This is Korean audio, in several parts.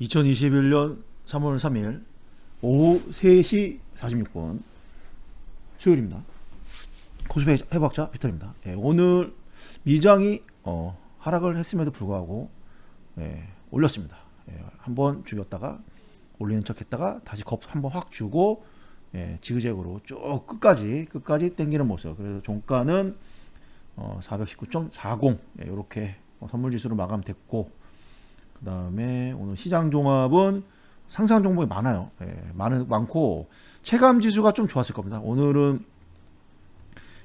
2021년 3월 3일 오후 3시 46분 수요일입니다. 코스피 해박자 피터입니다. 예, 오늘 미장이 어, 하락을 했음에도 불구하고 예, 올렸습니다. 예, 한번 죽였다가 올리는 척 했다가 다시 겁 한번 확 주고 예, 지그재그로 쭉 끝까지 끝까지 당기는 모습. 그래서 종가는 어, 419.40 예, 이렇게 어, 선물 지수로 마감됐고 그 다음에 오늘 시장 종합은 상승 종목이 많아요. 예, 많은 많고 체감 지수가 좀 좋았을 겁니다. 오늘은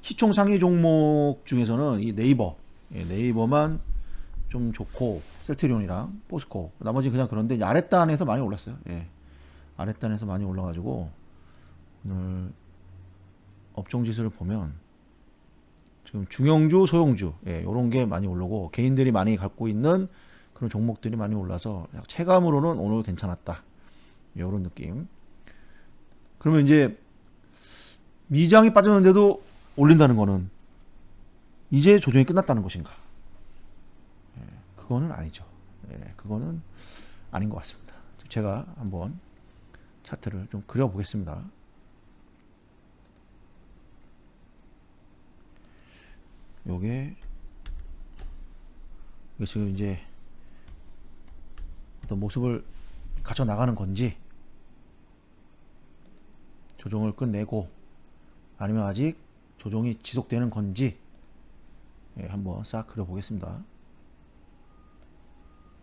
시총 상위 종목 중에서는 이 네이버 예, 네이버만 좀 좋고 셀트리온이랑 포스코 나머지 는 그냥 그런데 아랫단에서 많이 올랐어요. 예. 아랫단에서 많이 올라가지고 오늘 업종 지수를 보면 지금 중형주, 소형주 예, 이런 게 많이 오르고 개인들이 많이 갖고 있는 그런 종목들이 많이 올라서 약 체감으로는 오늘 괜찮았다. 이런 느낌. 그러면 이제 미장이 빠졌는데도 올린다는 거는 이제 조정이 끝났다는 것인가? 예, 그거는 아니죠. 예, 그거는 아닌 것 같습니다. 제가 한번 차트를 좀 그려보겠습니다. 요게 이게 지금 이제 어떤 모습을 갖춰 나가는 건지 조정을 끝내고 아니면 아직 조정이 지속되는 건지 예, 한번 싹 그려보겠습니다.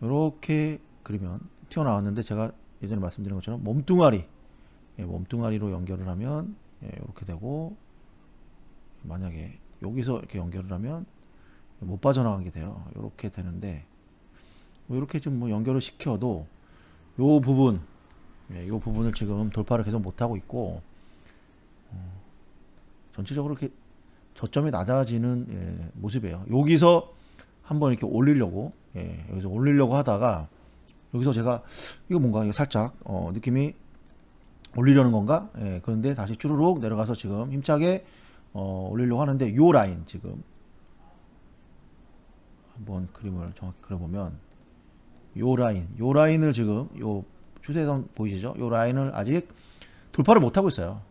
이렇게 그리면 튀어나왔는데 제가 예전에 말씀드린 것처럼 몸뚱아리 예, 몸뚱아리로 연결을 하면 예, 이렇게 되고 만약에 여기서 이렇게 연결을 하면 못 빠져나가게 돼요. 이렇게 되는데 뭐 이렇게 좀뭐 연결을 시켜도 요 부분 예, 요 부분을 지금 돌파를 계속 못 하고 있고 어, 전체적으로 이렇게 저점이 낮아지는 예, 모습이에요. 여기서 한번 이렇게 올리려고 예, 여기서 올리려고 하다가 여기서 제가 이거 뭔가 이거 살짝 어, 느낌이 올리려는 건가? 예, 그런데 다시 쭈루룩 내려가서 지금 힘차게 어, 올리려고 하는데 요 라인 지금 한번 그림을 정확히 그려보면 요 라인 요 라인을 지금 요 추세선 보이시죠? 요 라인을 아직 돌파를 못 하고 있어요.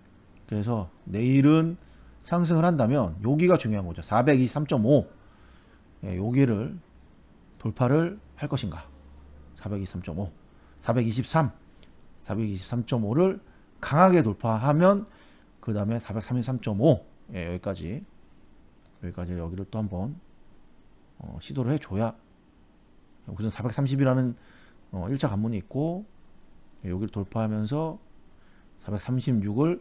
그래서 내일은 상승을 한다면 여기가 중요한 거죠. 423.5 예, 여기를 돌파를 할 것인가? 423.5, 423, 423.5를 강하게 돌파하면 그 다음에 433.5 예, 여기까지 여기까지 여기를 또 한번 어, 시도를 해줘야 우선 430이라는 어, 1차 관문이 있고 예, 여기를 돌파하면서 436을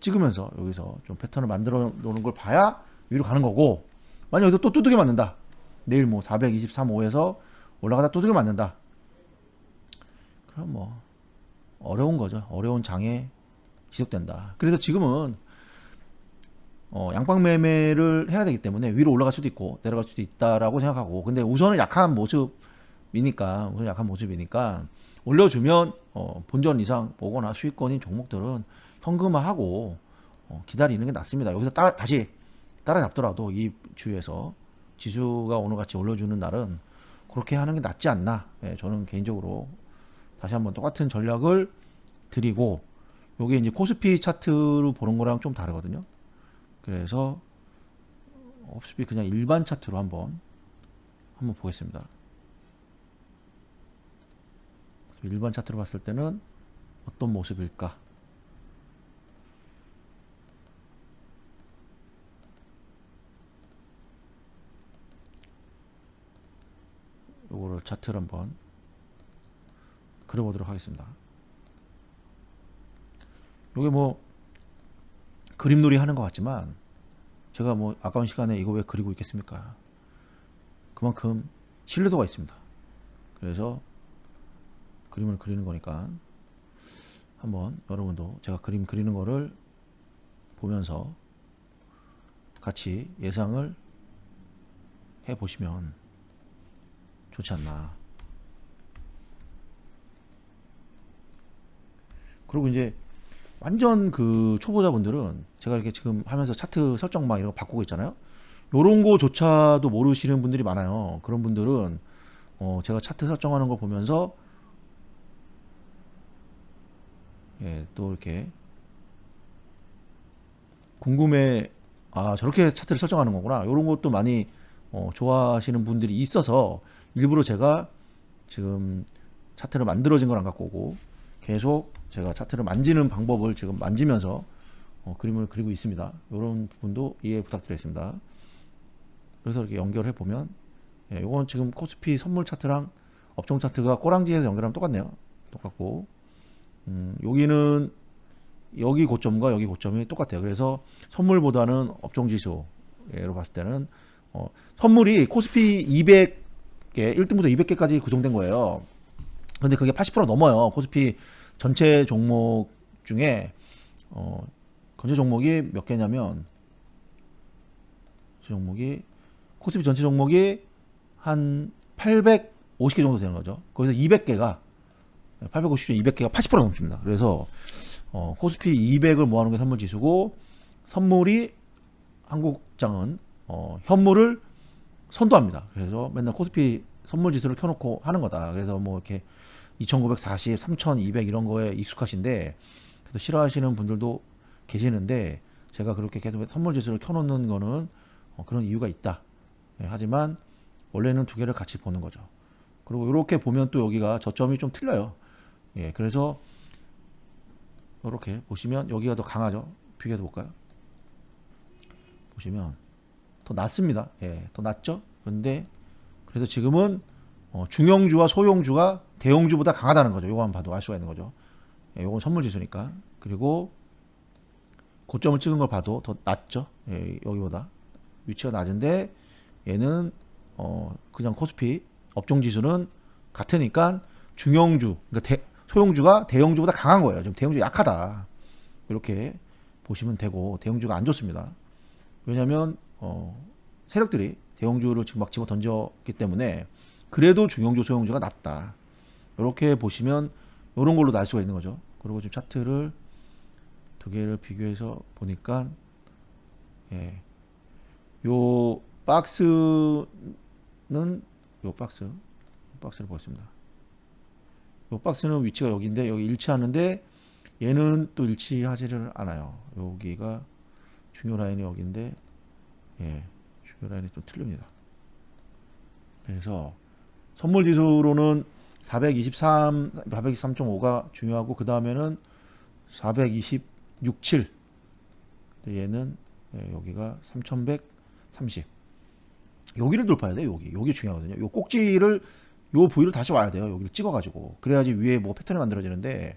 찍으면서 여기서 좀 패턴을 만들어 놓는 걸 봐야 위로 가는 거고 만약 여기서 또 두들겨 맞는다. 내일 뭐 423호에서 올라가다 두들겨 맞는다. 그럼 뭐 어려운 거죠. 어려운 장애 지속된다. 그래서 지금은 어, 양방 매매를 해야 되기 때문에 위로 올라갈 수도 있고 내려갈 수도 있다라고 생각하고 근데 우선은 약한 모습이니까 우선 약한 모습이니까 올려주면 어, 본전 이상 오거나 수익권인 종목들은 현금화하고 어, 기다리는 게 낫습니다. 여기서 따, 다시 따라잡더라도 이 주에서 지수가 오늘 같이 올려주는 날은 그렇게 하는 게 낫지 않나. 예, 저는 개인적으로 다시 한번 똑같은 전략을 드리고 요게 이제 코스피 차트로 보는 거랑 좀 다르거든요. 그래서 코스피 그냥 일반 차트로 한번 한번 보겠습니다. 일반 차트로 봤을 때는 어떤 모습일까? 요거를 차트를 한번 그려보도록 하겠습니다. 요게 뭐 그림놀이 하는 것 같지만 제가 뭐 아까운 시간에 이거 왜 그리고 있겠습니까? 그만큼 신뢰도가 있습니다. 그래서 그림을 그리는 거니까 한번 여러분도 제가 그림 그리는 거를 보면서 같이 예상을 해 보시면 좋지 않나. 그리고 이제 완전 그 초보자분들은 제가 이렇게 지금 하면서 차트 설정 막 이런 거 바꾸고 있잖아요. 요런 거조차도 모르시는 분들이 많아요. 그런 분들은 어 제가 차트 설정하는 걸 보면서 예, 또 이렇게 궁금해 아 저렇게 차트를 설정하는 거구나 요런 것도 많이 어, 좋아하시는 분들이 있어서 일부러 제가 지금 차트를 만들어진 건안 갖고 오고 계속 제가 차트를 만지는 방법을 지금 만지면서 어, 그림을 그리고 있습니다. 이런 부분도 이해 부탁드리겠습니다. 그래서 이렇게 연결해 보면 예, 이건 지금 코스피 선물 차트랑 업종 차트가 꼬랑지에서 연결하면 똑같네요. 똑같고 음, 여기는 여기 고점과 여기 고점이 똑같아요. 그래서 선물보다는 업종 지수로 봤을 때는 어, 선물이 코스피 200개 1등부터 200개까지 구성된 거예요. 근데 그게 80% 넘어요. 코스피 전체 종목 중에 어, 전체 종목이 몇 개냐면 전체 종목이 코스피 전체 종목이 한 850개 정도 되는 거죠. 거기서 200개가 850중 200개가 80% 넘습니다. 그래서 어, 코스피 200을 모아놓은 게 선물 지수고 선물이 한국장은 어, 현물을 선도합니다. 그래서 맨날 코스피 선물 지수를 켜놓고 하는 거다. 그래서 뭐 이렇게 2940, 3200 이런 거에 익숙하신데 그래서 싫어하시는 분들도 계시는데 제가 그렇게 계속 선물 지수를 켜놓는 거는 어, 그런 이유가 있다. 예, 하지만 원래는 두 개를 같이 보는 거죠. 그리고 이렇게 보면 또 여기가 저점이 좀 틀려요. 예, 그래서 이렇게 보시면 여기가 더 강하죠. 비교해서 볼까요? 보시면 더 낮습니다. 예, 더 낮죠. 그런데 그래서 지금은 어, 중형주와 소형주가 대형주보다 강하다는 거죠. 요거 한번 봐도 알 수가 있는 거죠. 예, 요건 선물 지수니까. 그리고 고점을 찍은 걸 봐도 더 낮죠. 예, 여기보다 위치가 낮은데 얘는 어, 그냥 코스피 업종 지수는 같으니까 중형주, 그러니까 대, 소형주가 대형주보다 강한 거예요. 지금 대형주 약하다. 이렇게 보시면 되고 대형주가 안 좋습니다. 왜냐하면 어, 세력들이 대형주를 지금 막 집어 던졌기 때문에 그래도 중형주, 소형주가 낫다. 이렇게 보시면 이런 걸로 날 수가 있는 거죠. 그리고 지금 차트를 두 개를 비교해서 보니까 예. 요 박스는 요 박스 요 박스를 보겠습니다. 요 박스는 위치가 여기인데 여기 일치하는데 얘는 또 일치하지를 않아요. 여기가 중요 라인이 여기인데 예, 중요 라인이 좀 틀립니다. 그래서 선물 지수로는 423, 423.5가 중요하고 그 다음에는 426.7 얘는 예, 여기가 3130 여기를 돌파해야 돼요 여기. 여기 중요하거든요. 요 꼭지를 요 부위를 다시 와야 돼요 여기를 찍어가지고. 그래야지 위에 뭐 패턴이 만들어지는데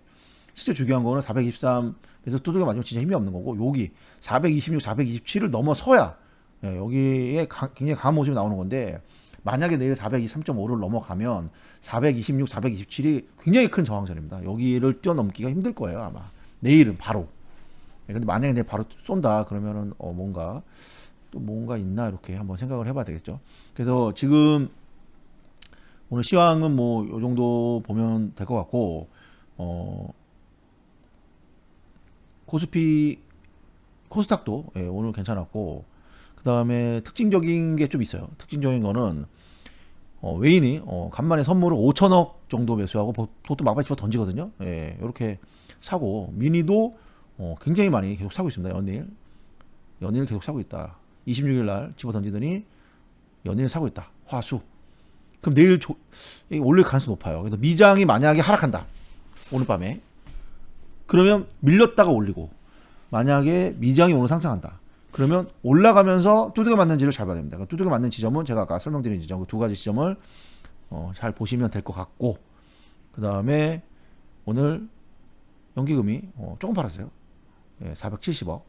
실제 중요한 거는 423에서 두들겨 맞으면 진짜 힘이 없는 거고 여기 426, 427을 넘어서야 예, 여기에 가- 굉장히 강한 모습이 나오는 건데 만약에 내일 423.5를 넘어가면 426, 427이 굉장히 큰 저항선입니다. 여기를 뛰어넘기가 힘들 거예요 아마 내일은 바로. 예, 근데 만약에 내일 바로 쏜다 그러면은 어 뭔가 또 뭔가 있나 이렇게 한번 생각을 해봐야 되겠죠. 그래서 지금 오늘 시황은 뭐 요 정도 보면 될 것 같고 어 코스피 코스닥도 예, 오늘 괜찮았고 그 다음에 특징적인 게 좀 있어요. 특징적인 거는 어, 외인이 어, 간만에 선물을 5천억 정도 매수하고 보- 보통 막바지 집어 던지거든요. 예, 이렇게 사고 미니도 어, 굉장히 많이 계속 사고 있습니다. 연일 연일 계속 사고 있다. 26일 날 집어 던지더니 연일 사고 있다. 화수. 그럼 내일 조, 올릴 가능성이 높아요. 그래서 미장이 만약에 하락한다. 오늘 밤에 그러면 밀렸다가 올리고 만약에 미장이 오늘 상승한다. 그러면 올라가면서 두들겨 맞는지를 잘 봐야 됩니다. 그 두들겨 맞는 지점은 제가 아까 설명드린 지점 그 두 가지 지점을 어, 잘 보시면 될 것 같고 그 다음에 오늘 연기금이 어, 조금 팔았어요. 예, 470억.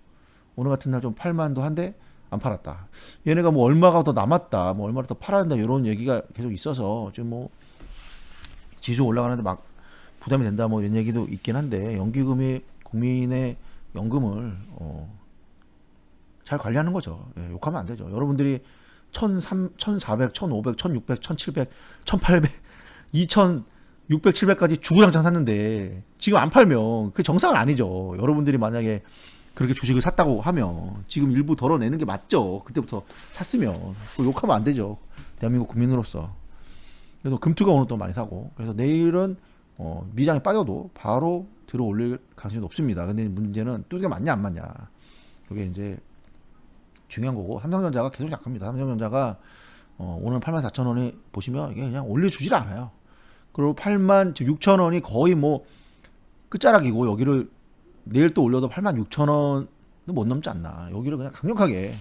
오늘 같은 날 좀 팔만도 한데 안 팔았다. 얘네가 뭐 얼마가 더 남았다, 뭐 얼마를 더 팔아야 된다 이런 얘기가 계속 있어서 지금 뭐 지수 올라가는데 막 부담이 된다 뭐 이런 얘기도 있긴 한데 연기금이 국민의 연금을 어, 잘 관리하는 거죠. 예, 욕하면 안 되죠. 여러분들이 1,300, 1,400, 1,500, 1,600, 1,700, 1,800, 2,600, 700까지 주구장창 샀는데 지금 안 팔면 그 정상은 아니죠. 여러분들이 만약에 그렇게 주식을 샀다고 하면 지금 일부 덜어내는 게 맞죠. 그때부터 샀으면 욕하면 안 되죠. 대한민국 국민으로서. 그래서 금투가 오늘 또 많이 사고 그래서 내일은 어, 미장이 빠져도 바로 들어 올릴 가능성이 높습니다. 근데 문제는 뚜디가 맞냐 안 맞냐. 이게 이제 중요한 거고 삼성전자가 계속 약합니다. 삼성전자가 어, 오늘 84,000원이 보시면 이게 그냥 올려주질 않아요. 그리고 8만 6천원이 거의 뭐 끝자락이고 여기를 내일 또 올려도 8만 6천원은 못 넘지 않나. 여기를 그냥 강력하게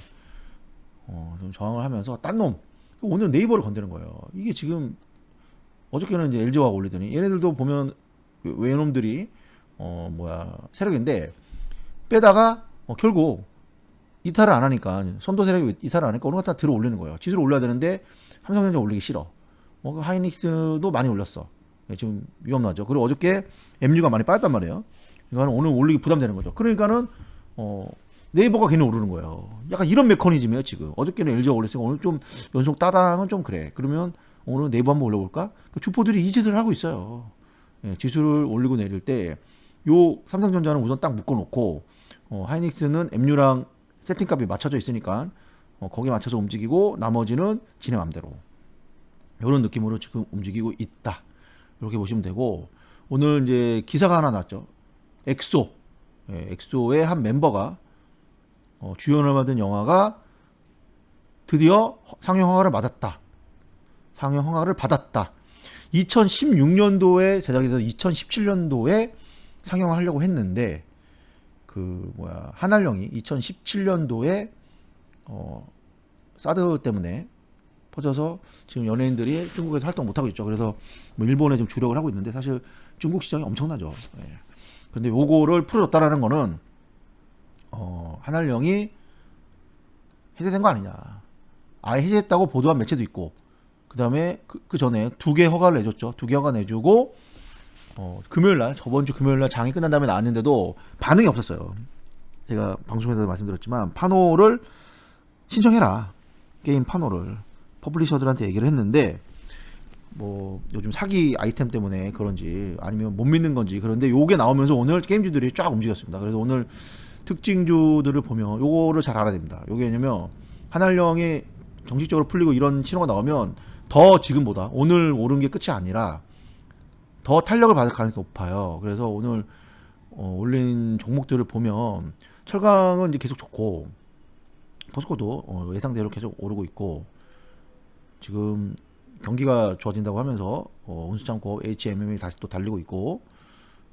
어, 좀 저항을 하면서 딴 놈. 오늘 네이버를 건드는 거예요. 이게 지금 어저께는 이제 LG화가 올리더니 얘네들도 보면 외놈들이 어 뭐야 세력인데 빼다가 어, 결국 이탈을 안 하니까 선도 세력이 이탈을 안 하니까 오늘 갖다 들어 올리는 거예요. 지수를 올려야 되는데 삼성전자 올리기 싫어. 뭐그 하이닉스도 많이 올렸어. 예, 지금 위험하죠. 그리고 어저께 MU가 많이 빠졌단 말이에요. 이거는 오늘 올리기 부담되는 거죠. 그러니까는 어 네이버가 괜히 오르는 거예요. 약간 이런 메커니즘이에요 지금. 어저께는 LG가 올렸으니까 오늘 좀 연속 따당은 좀 그래. 그러면 오늘 네이버 한번 올려볼까? 그 주포들이 이 짓을 하고 있어요. 예, 지수를 올리고 내릴 때 요 삼성전자는 우선 딱 묶어놓고 어, 하이닉스는 MU랑 세팅값이 맞춰져 있으니까 어, 거기에 맞춰서 움직이고 나머지는 지네 맘대로 이런 느낌으로 지금 움직이고 있다. 이렇게 보시면 되고 오늘 이제 기사가 하나 났죠. 엑소, 예, 엑소의 한 멤버가 어, 주연을 받은 영화가 드디어 상영 허가를 받았다. 상영 허가를 받았다. 2016년도에 제작이 돼서 2017년도에 상영하려고 했는데 그 뭐야 한알령이 2017년도에 어 사드 때문에 퍼져서 지금 연예인들이 중국에서 활동 못 하고 있죠. 그래서 뭐 일본에 좀 주력을 하고 있는데 사실 중국 시장이 엄청나죠. 예. 근데 요거를 풀어줬다라는 거는 어 한알령이 해제된 거 아니냐. 아예 해제했다고 보도한 매체도 있고 그 다음에 그, 그 전에 두 개 허가를 내줬죠. 두 개 허가 내주고 어, 금요일 날 저번 주 금요일 날 장이 끝난 다음에 나왔는데도 반응이 없었어요. 제가 방송에서 말씀드렸지만 파노를 신청해라 게임 파노를 퍼블리셔들한테 얘기를 했는데 뭐 요즘 사기 아이템 때문에 그런지 아니면 못 믿는 건지 그런데 요게 나오면서 오늘 게임주들이 쫙 움직였습니다. 그래서 오늘 특징주들을 보면 요거를 잘 알아야 됩니다. 요게 왜냐면 한알령이 정식적으로 풀리고 이런 신호가 나오면 더 지금보다 오늘 오른 게 끝이 아니라 더 탄력을 받을 가능성이 높아요. 그래서 오늘 어, 올린 종목들을 보면 철강은 이제 계속 좋고 포스코도 어, 예상대로 계속 오르고 있고 지금 경기가 좋아진다고 하면서 어, 운수창고 HMM이 다시 또 달리고 있고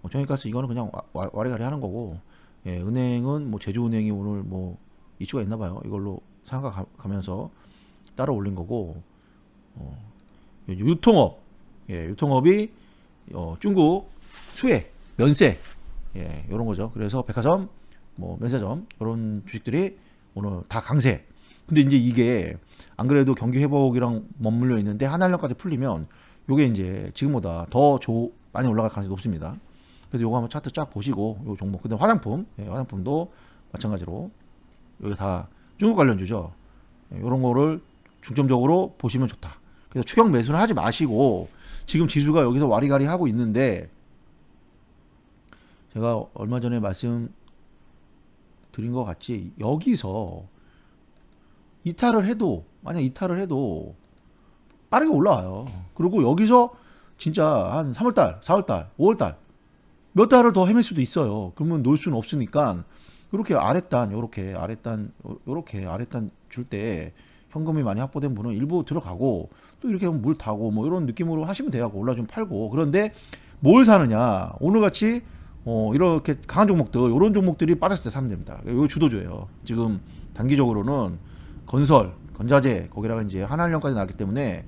어, 정액가스 이거는 그냥 와, 와, 와리가리 하는 거고 예, 은행은 뭐 제주은행이 오늘 뭐 이슈가 있나 봐요. 이걸로 상가 가, 가면서 따라 올린 거고 어, 유통업 예, 유통업이 어, 중국 수혜 면세 예, 이런 거죠. 그래서 백화점 뭐 면세점 이런 주식들이 오늘 다 강세. 근데 이제 이게 안 그래도 경기 회복이랑 맞물려 있는데 한알령까지 풀리면 요게 이제 지금보다 더 조, 많이 올라갈 가능성이 높습니다. 그래서 요거 한번 차트 쫙 보시고 요 종목 근데 화장품 예, 화장품도 마찬가지로 여기 다 중국 관련주죠. 예, 요런 거를 중점적으로 보시면 좋다. 그래서 추격 매수를 하지 마시고 지금 지수가 여기서 와리가리 하고 있는데 제가 얼마 전에 말씀 드린 것 같이 여기서 이탈을 해도 만약 이탈을 해도 빠르게 올라와요. 그리고 여기서 진짜 한 3월달, 4월달, 5월달 몇 달을 더 헤맬 수도 있어요. 그러면 놓을 수는 없으니까 이렇게 아랫단, 요렇게 아랫단, 요렇게 아랫단 줄 때 현금이 많이 확보된 분은 일부 들어가고 또 이렇게 물 타고 뭐 이런 느낌으로 하시면 돼요. 올라 좀 팔고 그런데 뭘 사느냐 오늘 같이 어 이렇게 강한 종목들 이런 종목들이 빠졌을 때 사면 됩니다. 이거 주도주예요. 지금 단기적으로는 건설, 건자재 거기다가 이제 한한령까지 나왔기 때문에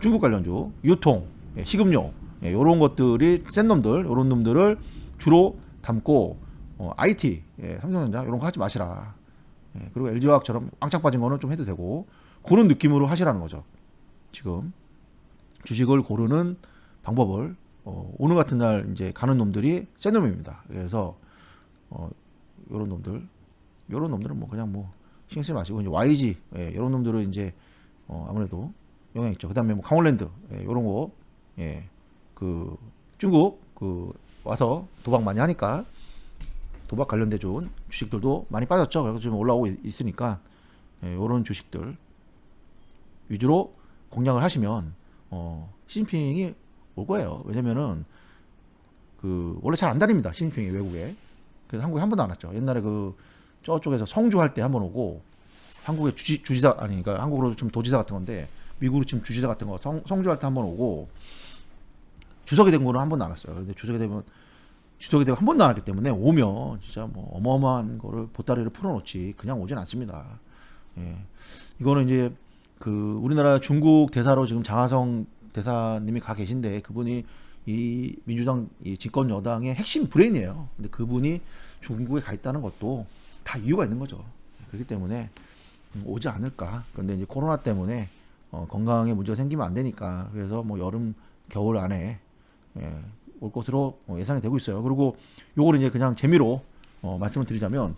중국 관련주, 유통, 예, 식음료 예, 이런 것들이 센 놈들 이런 놈들을 주로 담고 어, IT, 예, 삼성전자 이런 거 하지 마시라. 예, 그리고 LG화학처럼 왕창 빠진 거는 좀 해도 되고 그런 느낌으로 하시라는 거죠. 지금 주식을 고르는 방법을 어, 오늘 같은 날 이제 가는 놈들이 센 놈입니다. 그래서 어, 요런 놈들, 요런 놈들은 뭐 그냥 뭐 신경 쓰지 마시고 이제 YG 예, 요런 놈들은 이제 어, 아무래도 영향 있죠. 그다음에 뭐 강원랜드 예, 요런 거 예, 그 중국 그 와서 도박 많이 하니까 도박 관련돼 준 주식들도 많이 빠졌죠. 그래서 지금 올라오고 있, 으니까 예, 요런 주식들 위주로 공략을 하시면 어, 시진핑이 올 거예요. 왜냐면은 그 원래 잘 안 다닙니다. 시진핑이 외국에. 그래서 한국에 한 번도 안 왔죠. 옛날에 그 저쪽에서 성주 할 때 한 번 오고 한국에 주지, 주지사 아니 그러니까 한국으로 좀 도지사 같은 건데 미국으로 지금 주지사 같은 거 성, 성주 할 때 한 번 오고 주석이 된 거는 한 번도 안 왔어요. 근데 주석이 되면 주석이 되고 한 번도 안 왔기 때문에 오면 진짜 뭐 어마어마한 거를 보따리를 풀어놓지 그냥 오진 않습니다. 예. 이거는 이제 그 우리나라 중국 대사로 지금 장하성 대사님이 가 계신데 그분이 이 민주당 이 집권 여당의 핵심 브레인이에요. 근데 그분이 중국에 가 있다는 것도 다 이유가 있는 거죠. 그렇기 때문에 음, 오지 않을까. 그런데 이제 코로나 때문에 어, 건강에 문제가 생기면 안 되니까 그래서 뭐 여름 겨울 안에 예, 올 것으로 어, 예상이 되고 있어요. 그리고 요거를 이제 그냥 재미로 어, 말씀을 드리자면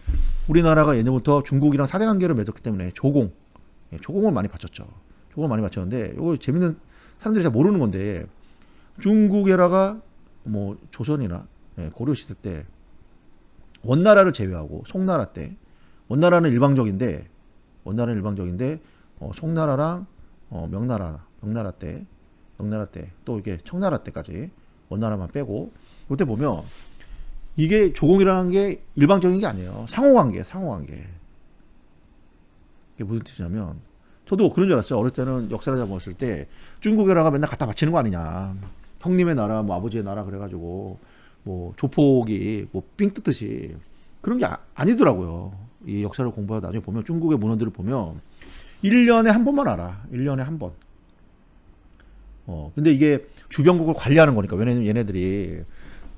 우리나라가 예전부터 중국이랑 사대 관계를 맺었기 때문에 조공, 예, 조공을 많이 바쳤죠. 조공을 많이 바쳤는데 요거 재밌는 사람들이 잘 모르는 건데 중국 에라가 뭐 조선이나 예, 고려 시대 때 원나라를 제외하고 송나라 때 원나라는 일방적인데 원나라는 일방적인데 어, 송나라랑 어, 명나라 명나라 때 명나라 때 또 이게 청나라 때까지 원나라만 빼고 그때 보면 이게 조공이라는 게 일방적인 게 아니에요 상호관계 상호관계 이게 무슨 뜻이냐면 저도 그런 줄 알았어요. 어렸을 때는 역사를 잡았을 때 중국에라가 맨날 갖다 바치는 거 아니냐. 형님의 나라 뭐 아버지의 나라 그래가지고 뭐 조폭이 뭐삥 뜯듯이 그런 게 아, 아니더라고요. 이 역사를 공부하다 나중에 보면 중국의 문헌들을 보면 1년에 한 번만 알아. 1년에 한 번. 어, 근데 이게 주변국을 관리하는 거니까. 왜냐면 얘네들이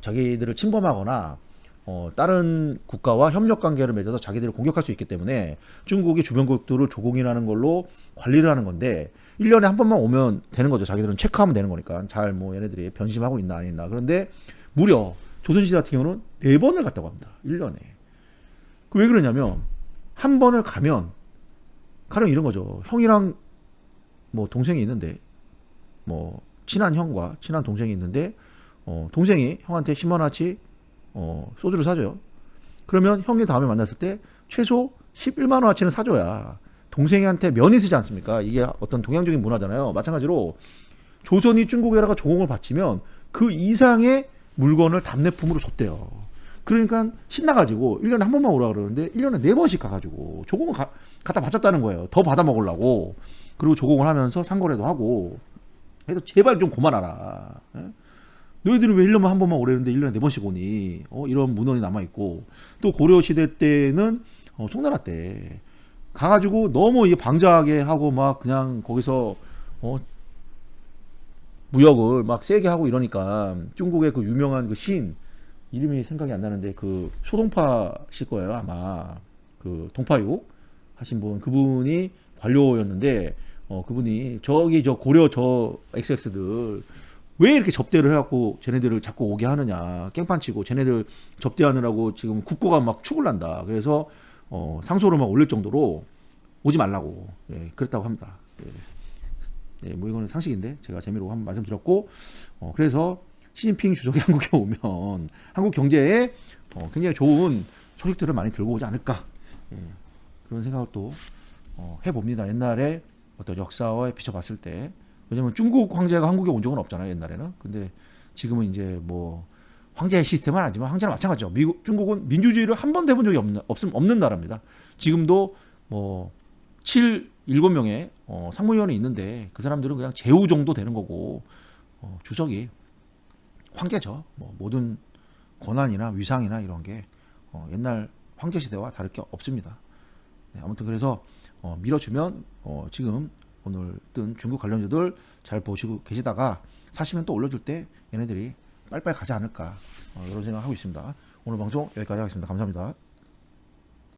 자기들을 침범하거나 어, 다른 국가와 협력 관계를 맺어서 자기들을 공격할 수 있기 때문에 중국이 주변국들을 조공이라는 걸로 관리를 하는 건데 1년에 한 번만 오면 되는 거죠. 자기들은 체크하면 되는 거니까. 잘 뭐 얘네들이 변심하고 있나 안 있나. 그런데 무려 조선시대 같은 경우는 네 번을 갔다고 합니다. 1년에. 그 왜 그러냐면 한 번을 가면 가령 이런 거죠. 형이랑 뭐 동생이 있는데 뭐 친한 형과 친한 동생이 있는데 어, 동생이 형한테 10만 원어치 어, 소주를 사줘요. 그러면 형이 다음에 만났을 때 최소 11만 원어치는 사줘야 동생한테 면이 쓰지 않습니까? 이게 어떤 동양적인 문화잖아요. 마찬가지로 조선이 중국에다가 조공을 바치면 그 이상의 물건을 답례품으로 줬대요. 그러니까 신나가지고 1년에 한 번만 오라 그러는데 1년에 네 번씩 가가지고 조공을 가, 갖다 바쳤다는 거예요. 더 받아 먹으려고. 그리고 조공을 하면서 상거래도 하고. 그래서 제발 좀 그만하라. 예? 너희들은 왜 1년만 한 번만 오래는데 1년에 네 번씩 오니? 어, 이런 문헌이 남아있고. 또 고려시대 때는 어, 송나라 때 가가지고 너무 이게 방자하게 하고 막 그냥 거기서 어, 무역을 막 세게 하고 이러니까 중국의 그 유명한 그 시인 이름이 생각이 안 나는데 그 소동파 실 거예요 아마 그 동파육 하신 분 그분이 관료였는데 어 그분이 저기 저 고려 저 XX들 왜 이렇게 접대를 해갖고 쟤네들을 자꾸 오게 하느냐. 깽판 치고 쟤네들 접대하느라고 지금 국고가 막 축을 난다. 그래서 어 상소를 막 올릴 정도로 오지 말라고. 예, 그랬다고 합니다. 예. 예, 뭐 이거는 상식인데 제가 재미로 한번 말씀드렸고 어, 그래서 시진핑 주석이 한국에 오면 한국 경제에 어, 굉장히 좋은 소식들을 많이 들고 오지 않을까. 예, 그런 생각을 또 어, 해봅니다. 옛날에 어떤 역사에 비춰봤을 때 왜냐면 중국 황제가 한국에 온 적은 없잖아요 옛날에는 근데 지금은 이제 뭐 황제 시스템은 아니지만 황제랑 마찬가지죠. 미국 중국은 민주주의를 한 번도 해본 적이 없는 없음 없는 나라입니다. 지금도 뭐 7, 7명의 어, 상무위원이 있는데 그 사람들은 그냥 제후 정도 되는 거고 어, 주석이 황제죠. 뭐 모든 권한이나 위상이나 이런 게 어, 옛날 황제 시대와 다를 게 없습니다. 네, 아무튼 그래서 어, 밀어주면 어, 지금 오늘 뜬 중국 관련주들 잘 보시고 계시다가 사시면 또 올려줄 때 얘네들이 빨리빨리 가지 않을까 어, 이런 생각하고 있습니다. 오늘 방송 여기까지 하겠습니다. 감사합니다.